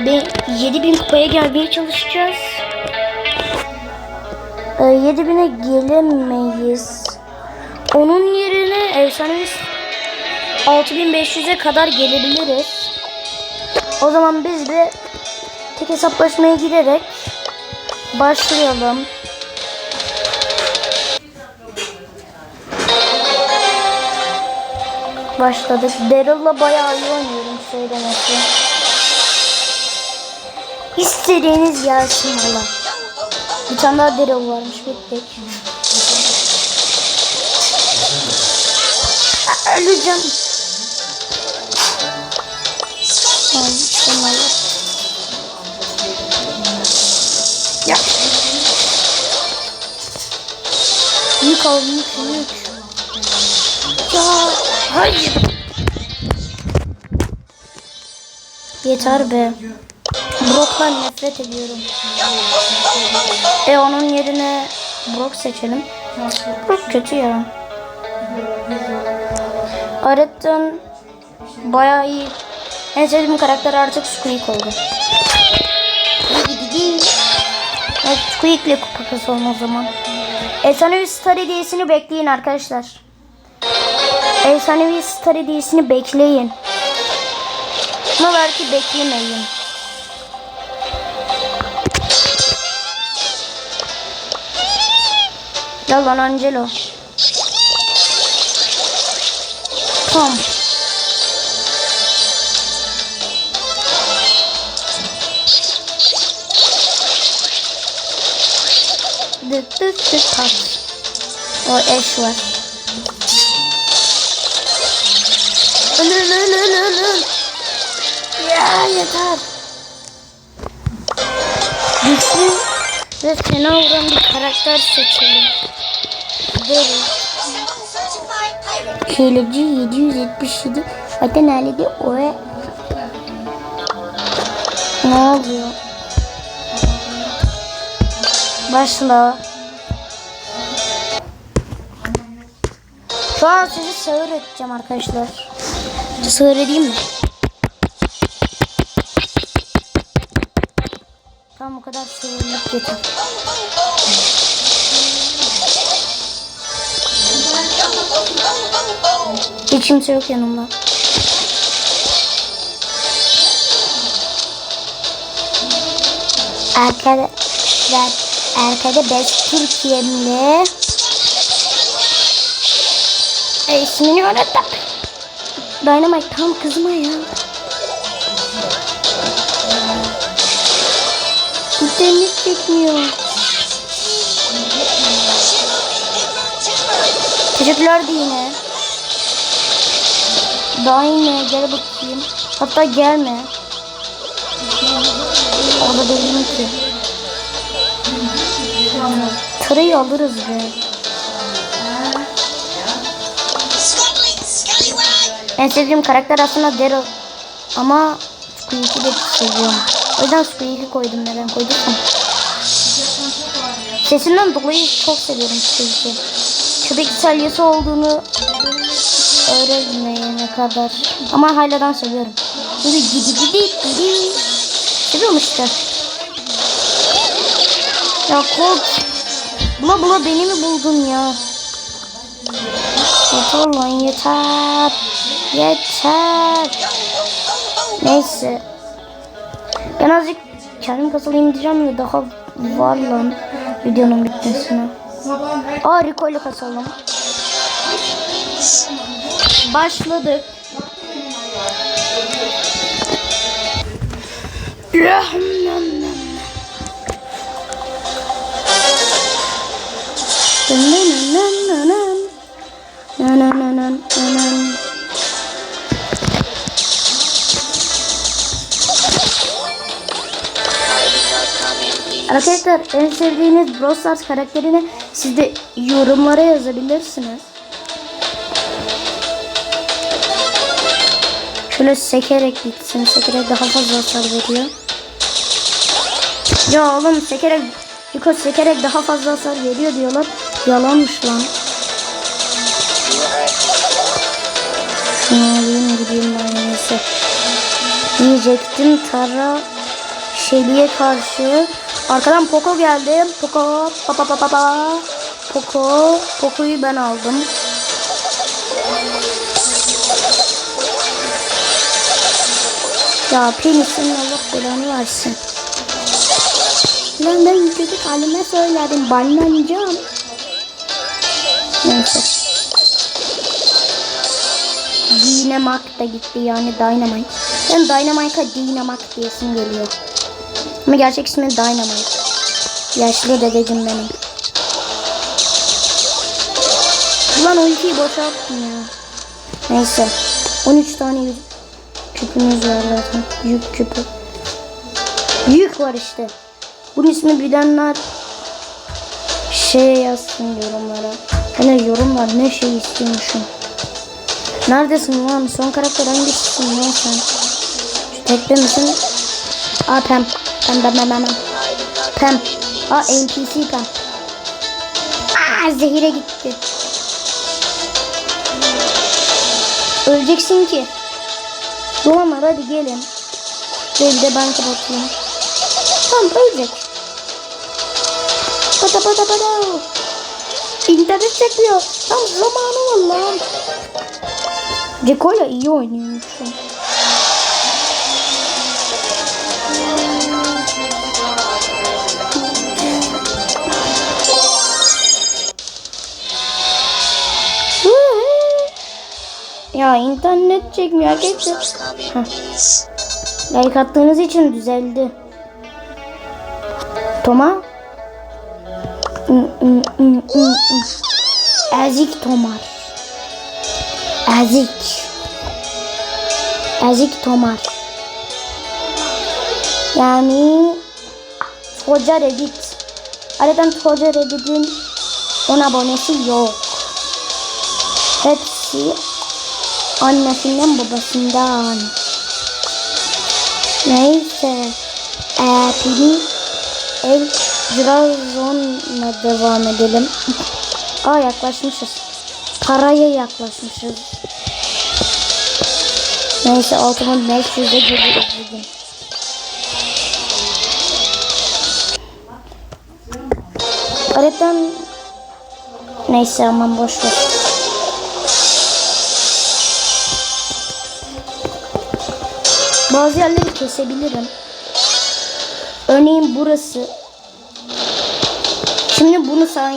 Ve 7000 kupaya gelmeye çalışacağız. Ee, 7000'e gelemeyiz. Onun yerine efsanevi 6500'e kadar gelebiliriz. O zaman biz de tek hesaplaşmaya girerek başlayalım. Başladık. Daryl'la bayağı iyi oynuyorum söylemesi. İstediğiniz gelsin valla. Bir tane daha Daryl varmış bekleyin. Aa, Öleceğim. Ya. Yük al, yük, yük. Ya, hayır. Yeter be. Brock'tan nefret ediyorum. E onun yerine Brock seçelim. Brock kötü ya. Aretton bayağı iyi. En sevdiğim karakter artık Squeak oldu. Evet, Squeak'le kupası olma o zaman. Efsanevi Star hediyesini bekleyin arkadaşlar. Efsanevi Star hediyesini bekleyin. Ama belki beklemeyin. Gel lan Angelo. Tamam. Dıt dıt dıt tak. O eş var. Öl öl öl öl öl öl. Ya yeter. Güçlü ve fena vuran bir karakter seçelim. Gidelim. Hileci 777 Vatan halinde o Ne oluyor? Başla. Şu an sizi sağır edeceğim arkadaşlar. Sağır edeyim mi? Tamam o kadar sığırlık yeter. Hiç kimse yok yanımda. Arkadaşlar arkada Best Türkiye'mle e, ismini unuttum. Dynamite tam kızma ya. İnternet çekmiyor. Teşekkürler de yine. Daha yine gel bakayım. Hatta gelme. Orada değilim ki. Tırayı alırız be. En sevdiğim karakter aslında Daryl. Ama Squeak'i de seviyorum. O yüzden Squeak'i koydum. Neden koyduysam. Sesinden dolayı çok seviyorum Squeak'i. Köpek salyası olduğunu öğrenmeyene kadar. Ama haladan seviyorum. Çünkü gidi gidi gidi. Seviyorum işte. Ya Colt. Bula bula beni mi buldun ya? Yeter lan yeter. Yeter. Neyse. Ben azıcık kendim kasalayım diyeceğim ya daha var lan videonun bitmesine. Aa Rico ile kasalım. Başladık. Arkadaşlar en sevdiğiniz Brawl Stars karakterini siz de yorumlara yazabilirsiniz. Şöyle sekerek gitsin. Sekerek daha fazla hasar veriyor. Ya oğlum sekerek Yuko sekerek daha fazla hasar veriyor diyorlar. Yalanmış lan. Şunu alayım gideyim ben neyse. Diyecektim Tara Shelly'e karşı. Arkadan Poco geldi. Poco. Pa pa pa pa pa. Poco. Poco'yu ben aldım. Ya penisin Allah belanı versin. Lan ben kötü kalime söyledim. Banlanacağım. Neyse. Dynamite da gitti yani Dynamite. Ben Dynamite'a Dynamite diyesim geliyor. Ama gerçek ismi Dynamite. Yaşlı dedeciğim benim. Ulan ultiyi boşalttım ya. Neyse. 13 tane yük küpümüz var zaten. Yük küpü. Yük var işte. Bunun ismi bilenler şey yazsın yorumlara. Hani yorumlar ne şey istiyormuşum. Neredesin lan? Son karakter hangisisin lan sen? Şu tekte misin? Aa Pem. Pem Pem Pem Pem. Pem. Aa NPC Pem. Aa zehire gitti. Öleceksin ki. Gelin. Şöyle de ben kapatayım. Tamam ölecek. Pata pata pata. İnternet çekiyor. Tam zamanı var lan. Ceko'yla iyi oynuyormuş şu an. Ya internet çekmiyor arkadaşlar. Like attığınız için düzeldi. Toma. Ezik Tomar. Ezik. Ezik Tomar. Yani Hoca Reddit. Aradan Hoca Reddit'in 10 abonesi yok. Hepsi annesinden babasından. Neyse. Ee, pili el Drazon'la devam edelim. Aa yaklaşmışız. Paraya yaklaşmışız. Neyse 6500'e geliyoruz bugün. Öğretmen Neyse aman boş ver. Bazı yerleri kesebilirim. Örneğin burası. Şimdi bunu sağ